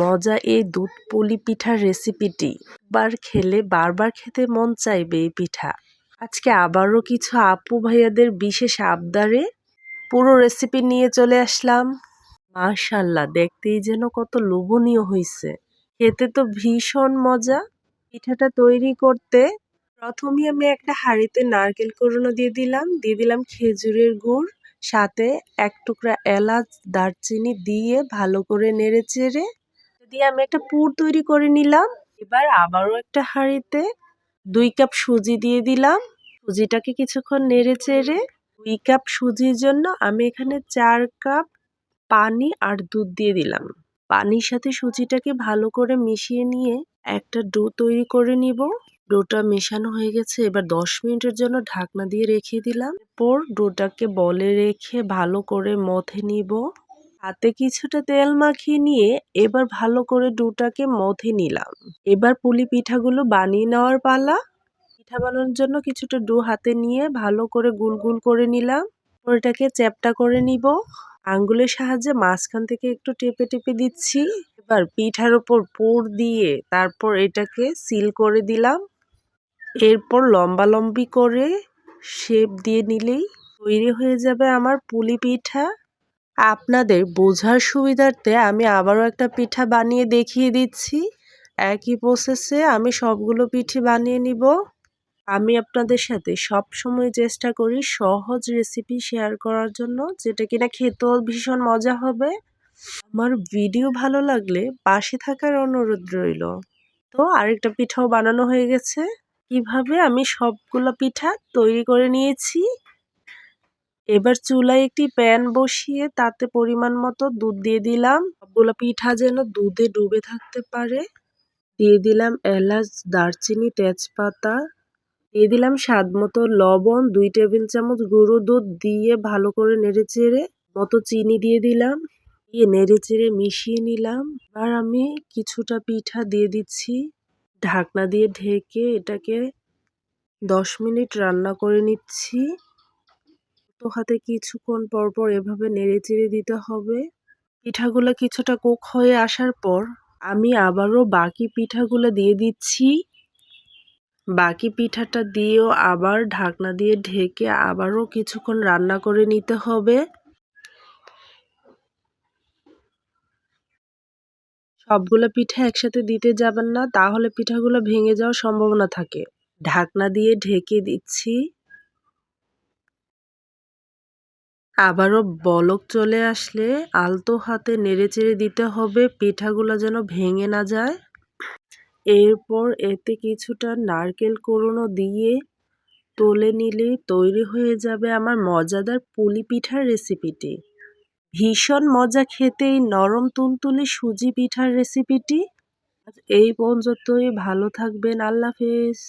মজা এই দুধ পুলি পিঠার রেসিপিটি বার খেলে, বারবার খেতে মন চাইবে এই পিঠা। আজকে আবারও কিছু আপু ভাইয়াদের বিশেষ আবদারে পুরো রেসিপি নিয়ে চলে আসলাম। মাশাল্লাহ দেখতেই যেন কত লোভনীয় হয়েছে খেতে তো ভীষণ মজা। পিঠাটা তৈরি করতে প্রথমে আমি একটা হাঁড়িতে নারকেল কুড়নো দিয়ে দিলাম। দিয়ে দিলাম খেজুরের গুড়, সাথে এক টুকরা এলাচ, দারচিনি দিয়ে ভালো করে নেড়ে চেড়ে দিয়ে আমি একটা পুর তৈরি করে নিলাম। এবার আবারও একটা হাঁড়িতে দুই কাপ সুজি দিয়ে দিলাম। সুজিটাকে কিছুক্ষণ নেড়ে চেড়ে দুই কাপ সুজির জন্য আমি এখানে চার কাপ পানি আর দুধ দিয়ে দিলাম। পানির সাথে সুজিটাকে ভালো করে মিশিয়ে নিয়ে একটা ডো তৈরি করে নিব। ডোটা মেশানো হয়ে গেছে, এবার দশ মিনিটের জন্য ঢাকনা দিয়ে রেখে দিলাম। এরপর ডোটাকে বলে রেখে ভালো করে মথে নিব। হাতে কিছুটা তেল মাখিয়ে নিয়ে এবার ভালো করে ডোটাকে মথে নিলাম। এবার পুলি পিঠাগুলো বানিয়ে নেওয়ার পালা। পিঠা বানানোর জন্য কিছুটা ডো হাতে নিয়ে ভালো করে গুল গুল করে নিলাম। ওটাকে চ্যাপটা করে নিব। আঙ্গুলের সাহায্যে মাঝখান থেকে একটু টেপে টেপে দিচ্ছি। এবার পিঠার ওপর পুর দিয়ে তারপর এটাকে সিল করে দিলাম। এরপর লম্বা লম্বি করে শেপ দিয়ে নিলেই তৈরি হয়ে যাবে আমার পুলি পিঠা। আপনাদের বোঝার সুবিধার্থে আমি আবারও একটা পিঠা বানিয়ে দেখিয়ে দিচ্ছি। একই প্রসেসে আমি সবগুলো পিঠে বানিয়ে নিব। আমি আপনাদের সাথে সব সময় চেষ্টা করি সহজ রেসিপি শেয়ার করার জন্য, যেটা কিনা খেতেও ভীষণ মজা হবে। আমার ভিডিও ভালো লাগলে পাশে থাকার অনুরোধ রইল। তো আরেকটা পিঠাও বানানো হয়ে গেছে। কীভাবে আমি সবগুলো পিঠা তৈরি করে নিয়েছি এবার চুলায় একটি প্যান বসিয়ে তাতে পরিমাণ মতো দুধ দিয়ে দিলাম। সবগুলো পিঠা যেন দুধে ডুবে থাকতে পারে। দিয়ে দিলাম এলাচ, দারচিনি, তেজপাতা। দিয়ে দিলাম স্বাদ মতো লবণ, দুই টেবিল চামচ গুঁড়ো দুধ দিয়ে ভালো করে নেড়ে চেড়ে মতো চিনি দিয়ে দিলাম। দিয়ে নেড়ে চেড়ে মিশিয়ে নিলাম। আর আমি কিছুটা পিঠা দিয়ে দিচ্ছি। ঢাকনা দিয়ে ঢেকে এটাকে দশ মিনিট রান্না করে নিচ্ছি। তো হাতে কিছুক্ষণ পর পর এভাবে নেড়ে চেড়ে দিতে হবে। পিঠাগুলো কিছুটা কুক হয়ে আসার পর আমি আবারও বাকি পিঠাগুলো দিয়ে দিচ্ছি। বাকি পিঠাটা দিয়েও আবার ঢাকনা দিয়ে ঢেকে আবারও কিছুক্ষণ রান্না করে নিতে হবে। সবগুলো পিঠা একসাথে দিতে যাবেন না, তাহলে পিঠাগুলো ভেঙে যাওয়ার সম্ভাবনা থাকে। ঢাকনা দিয়ে ঢেকে দিচ্ছি। আবারও বলক চলে আসলে আলতো হাতে নেড়ে চেড়ে দিতে হবে, পিঠাগুলো যেন ভেঙে না যায়। এরপর এতে কিছুটা নারকেল কোড়নো দিয়ে তোলে নিলে তৈরি হয়ে যাবে আমার মজাদার পুলি পিঠার রেসিপিটি। ভীষণ মজা খেতে এই নরম তুলতুলে সুজি পিঠার রেসিপিটি। এই পর্যন্তই, ভালো থাকবেন, আল্লাহ হাফেজ।